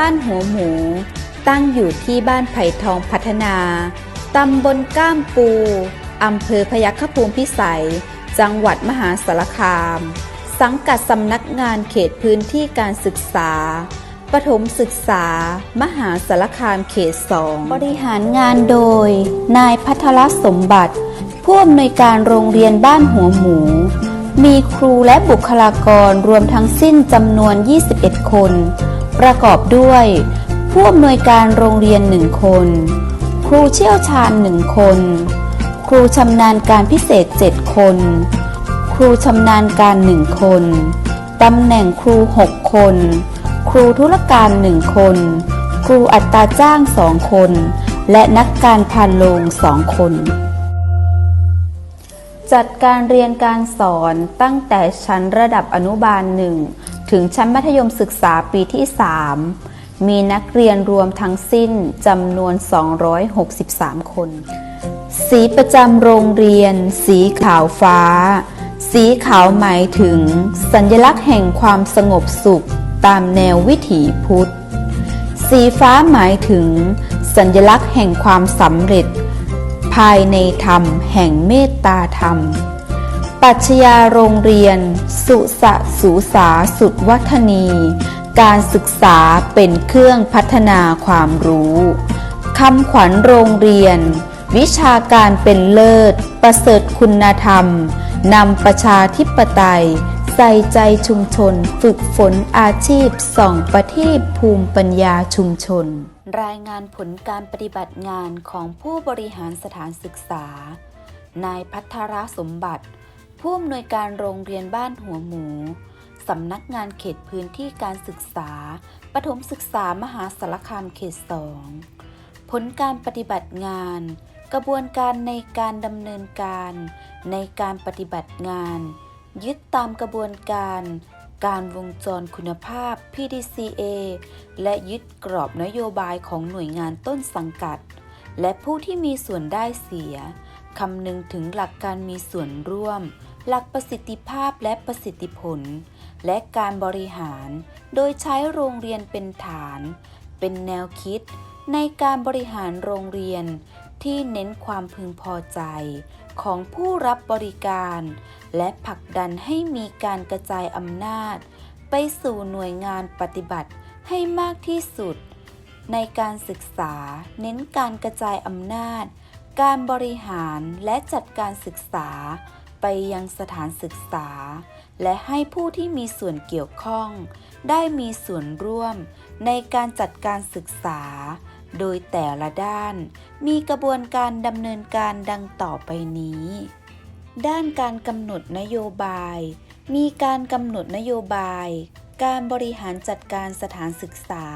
บ้านหัวหมู ตั้งอยู่ที่บ้านไผ่ทองพัฒนา ตำบลก้ามปู อำเภอพยัคฆภูมิพิสัย จังหวัดมหาสารคาม สังกัดสำนักงานเขตพื้นที่การศึกษาประถมศึกษา มหาสารคามเขตสองบริหารงานโดย นายพัทรสมบัติ ผู้อำนวยการโรงเรียนบ้านหัวหมู มีครูและบุคลากรรวมทั้งสิ้นจำนวน 21 คน ประกอบด้วย ผู้อำนวยการโรงเรียนหนึ่งคน ครูเชี่ยวชาญหนึ่งคน ครูชำนาญการพิเศษ7คน ครูชำนาญการหนึ่งคน ตำแหน่งครู6คน ครูธุรการหนึ่งคน ครูอัตราจ้างสองคน และนักการพานโรงสองคนจัดการเรียนการสอนตั้งแต่ชั้นระดับอนุบาลหนึ่ง ถึงชั้นมัธยมศึกษาปีที่ 3 มีนักเรียนรวมทั้งสิ้นจำนวน 263 คน สีประจำโรงเรียน สีขาวฟ้า สีขาวหมายถึง สัญลักษณ์แห่งความสงบสุขตามแนววิถีพุทธ สีฟ้าหมายถึง สัญลักษณ์แห่งความสำเร็จ ภายในธรรมแห่งเมตตาธรรม ปัชญาโรงเรียน สุสะสูสาสุดวัฒนี การศึกษาเป็นเครื่องพัฒนาความรู้คำขวัญโรงเรียน วิชาการเป็นเลิศ ประเสริฐคุณธรรมนำประชาธิปไตย ใส่ใจชุมชน ฝึกฝนอาชีพส่องประทีปภูมิปัญญาชุมชน รายงานผลการปฏิบัติงานของผู้บริหารสถานศึกษา นายพัทรสมบัติ ผู้อำนวยการโรงเรียนบ้านหัวหมู สำนักงานเขตพื้นที่การศึกษาประถมศึกษามหาสารคามเขตสองผลการปฏิบัติงาน กระบวนการในการดำเนินการ ในการปฏิบัติงาน ยึดตามกระบวนการ การวงจรคุณภาพ PDCA และยึดกรอบนโยบายของหน่วยงานต้นสังกัด และผู้ที่มีส่วนได้เสียคำนึงถึงหลักการมีส่วนร่วม หลักประสิทธิภาพและประสิทธิผล และการบริหาร โดยใช้โรงเรียนเป็นฐาน เป็นแนวคิด ในการบริหารโรงเรียน ที่เน้นความพึงพอใจ ของผู้รับบริการ และผลักดันให้มีการกระจายอำนาจ ไปสู่หน่วยงานปฏิบัติให้มากที่สุด ในการศึกษาเน้นการกระจายอำนาจ การบริหารและจัดการศึกษา ไปยังสถานศึกษา และให้ผู้ที่มีส่วนเกี่ยวข้อง ได้มีส่วนร่วมในการจัดการศึกษา โดยแต่ละด้านมีกระบวนการดำเนินการดังต่อไปนี้ ด้านการกำหนดนโยบาย มีการกำหนดนโยบาย การบริหารจัดการสถานศึกษา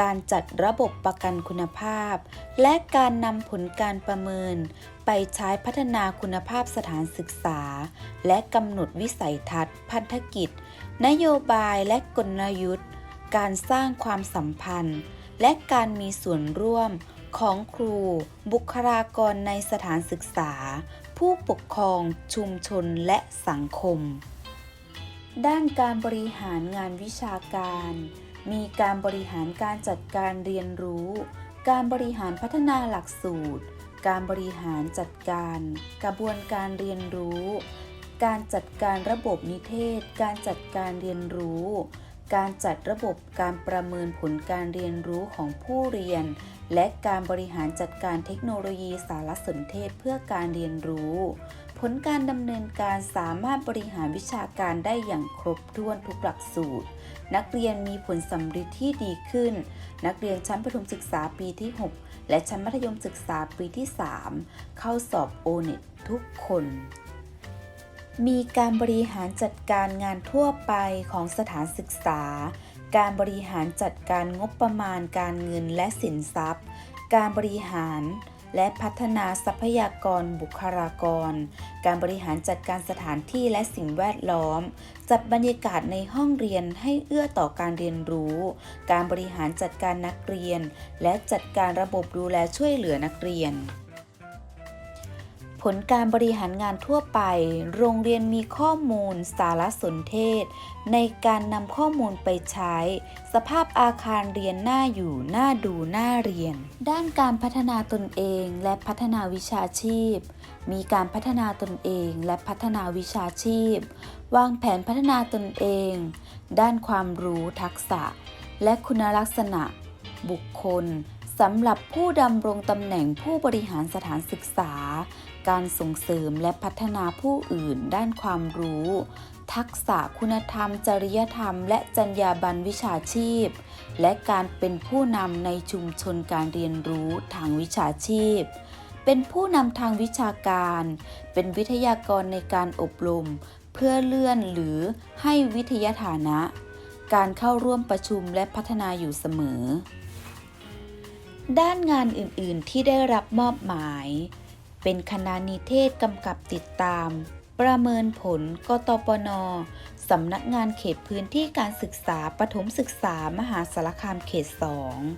การจัดระบบประกันคุณภาพ และการนำผลการประเมิน ไปใช้พัฒนาคุณภาพสถานศึกษา และกำหนดวิสัยทัศน์ พันธกิจ นโยบายและกลยุทธ์ การสร้างความสัมพันธ์ และการมีส่วนร่วมของครู บุคลากรในสถานศึกษา ผู้ปกครองชุมชนและสังคม ด้านการบริหารงานวิชาการ มีการบริหารการจัดการเรียนรู้ การบริหารพัฒนาหลักสูตร การบริหารจัดการ กระบวนการเรียนรู้ การจัดการระบบนิเทศ การจัดการเรียนรู้ การจัดระบบการประเมินผลการเรียนรู้ของผู้เรียน และการบริหารจัดการเทคโนโลยีสารสนเทศเพื่อการเรียนรู้ ผลการดำเนินการสามารถบริหารวิชาการได้อย่างครบถ้วนทุกหลักสูตร นักเรียนมีผลสำเร็จที่ดีขึ้น นักเรียนชั้นประถมศึกษาปีที่ 6 และชั้นมัธยมศึกษาปีที่ 3 เข้าสอบโอเน็ตทุกคน มีการบริหารจัดการงานทั่วไปของสถานศึกษา การบริหารจัดการงบประมาณการเงินและสินทรัพย์ การบริหาร และพัฒนาทรัพยากรบุคลากร การบริหารจัดการสถานที่และสิ่งแวดล้อม จัดบรรยากาศในห้องเรียนให้เอื้อต่อการเรียนรู้ การบริหารจัดการนักเรียน และจัดการระบบดูแลช่วยเหลือนักเรียน ลการบริหารงานทั่วไป โรงเรียนมีข้อมูลสารสนเทศ ในการนำข้อมูลไปใช้ สภาพอาคารเรียนน่าอยู่น่าดูน่าเรียน ด้านการพัฒนาตนเองและพัฒนาวิชาชีพ มีการพัฒนาตนเองและพัฒนาวิชาชีพ วางแผนพัฒนาตนเอง ด้านความรู้ทักษะ และคุณลักษณะ บุคคล สำหรับผู้ดำรงตำแหน่งผู้บริหารสถานศึกษา การส่งเสริมและพัฒนาผู้อื่นด้านความรู้ ทักษะคุณธรรม จริยธรรม และจรรยาบรรณวิชาชีพ และการเป็นผู้นำในชุมชนการเรียนรู้ทางวิชาชีพ เป็นผู้นำทางวิชาการ เป็นวิทยากรในการอบรม เพื่อเลื่อนหรือให้วิทยาฐานะ การเข้าร่วมประชุมและพัฒนาอยู่เสมอ ด้านงานอื่นๆที่ได้รับมอบหมาย เป็นคณะนิเทศกำกับติดตาม ประเมินผลกตปนสำนักงานเขตพื้นที่การศึกษาปฐมศึกษามหาสารคามเขต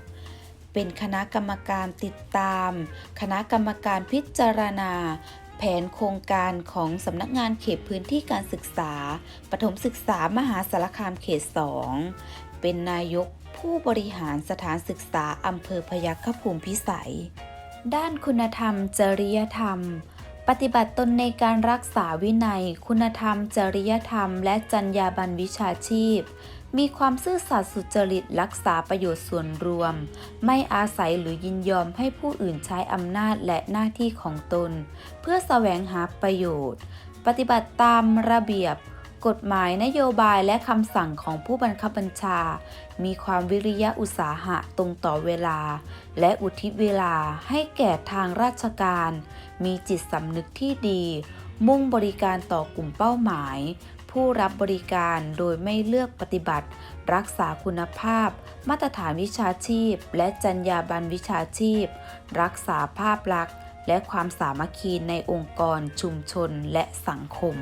2 เป็นคณะกรรมการติดตาม คณะกรรมการพิจารณา แผนโครงการของสำนักงานเขตพื้นที่การศึกษาปฐมศึกษามหาสารคามเขต 2 เป็นนายก ผู้บริหารสถานศึกษาอำเภอพยัคฆภูมิพิสัย ด้านคุณธรรมจริยธรรม ปฏิบัติตนในการรักษาวินัย คุณธรรม จริยธรรม และจรรยาบรรณวิชาชีพ มีความซื่อสัตย์สุจริตรักษาประโยชน์ส่วนรวม ไม่อาศัยหรือยินยอมให้ผู้อื่นใช้อำนาจและหน้าที่ของตน เพื่อแสวงหาประโยชน์ ปฏิบัติตามระเบียบ กฎหมายนโยบายและคำสั่งของผู้บังคับบัญชา มีความวิริยะอุตสาหะตรงต่อเวลา และอุทิศเวลาให้แก่ทางราชการ มีจิตสำนึกที่ดี มุ่งบริการต่อกลุ่มเป้าหมาย ผู้รับบริการโดยไม่เลือกปฏิบัติ รักษาคุณภาพ มาตรฐานวิชาชีพ และจรรยาบรรณวิชาชีพ รักษาภาพลักษณ์ และความสามัคคีในองค์กรชุมชนและสังคม